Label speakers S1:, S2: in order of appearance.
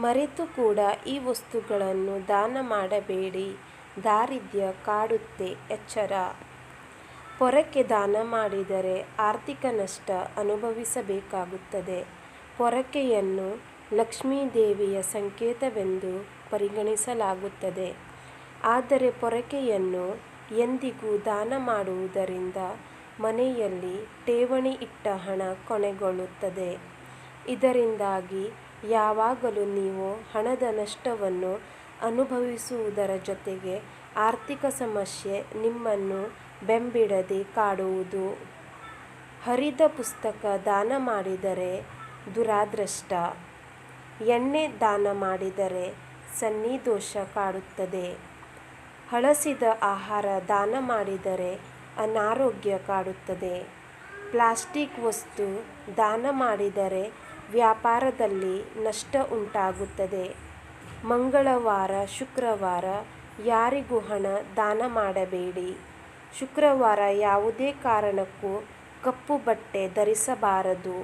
S1: ಮರೆತು ಕೂಡ ಈ ವಸ್ತುಗಳನ್ನು ದಾನ ಮಾಡಬೇಡಿ. ದಾರಿದ್ರ್ಯ ಕಾಡುತ್ತೆ, ಎಚ್ಚರ. ಪೊರಕೆ ದಾನ ಮಾಡಿದರೆ ಆರ್ಥಿಕ ನಷ್ಟ ಅನುಭವಿಸಬೇಕಾಗುತ್ತದೆ. ಪೊರಕೆಯನ್ನು ಲಕ್ಷ್ಮೀದೇವಿಯ ಸಂಕೇತವೆಂದು ಪರಿಗಣಿಸಲಾಗುತ್ತದೆ. ಆದರೆ ಪೊರಕೆಯನ್ನು ಎಂದಿಗೂ ದಾನ ಮಾಡುವುದರಿಂದ ಮನೆಯಲ್ಲಿ ಠೇವಣಿ ಇಟ್ಟ ಹಣ ಕೊನೆಗೊಳ್ಳುತ್ತದೆ. ಇದರಿಂದಾಗಿ ಯಾವಾಗಲೂ ನೀವು ಹಣದ ನಷ್ಟವನ್ನು ಅನುಭವಿಸುವುದರ ಜೊತೆಗೆ ಆರ್ಥಿಕ ಸಮಸ್ಯೆ ನಿಮ್ಮನ್ನು ಬೆಂಬಿಡದೆ ಕಾಡುವುದು. ಹರಿದ ಪುಸ್ತಕ ದಾನ ಮಾಡಿದರೆ ದುರಾದೃಷ್ಟ. ಎಣ್ಣೆ ದಾನ ಮಾಡಿದರೆ ಶನಿದೋಷ ಕಾಡುತ್ತದೆ. ಹಳಸಿದ ಆಹಾರ ದಾನ ಮಾಡಿದರೆ ಅನಾರೋಗ್ಯ ಕಾಡುತ್ತದೆ. ಪ್ಲಾಸ್ಟಿಕ್ ವಸ್ತು ದಾನ ಮಾಡಿದರೆ ವ್ಯಾಪಾರದಲ್ಲಿ ನಷ್ಟ ಉಂಟಾಗುತ್ತದೆ. ಮಂಗಳವಾರ, ಶುಕ್ರವಾರ ಯಾರಿಗೂ ಹಣ ದಾನ ಮಾಡಬೇಡಿ. ಶುಕ್ರವಾರ ಯಾವುದೇ ಕಾರಣಕ್ಕೂ ಕಪ್ಪು ಬಟ್ಟೆ ಧರಿಸಬಾರದು.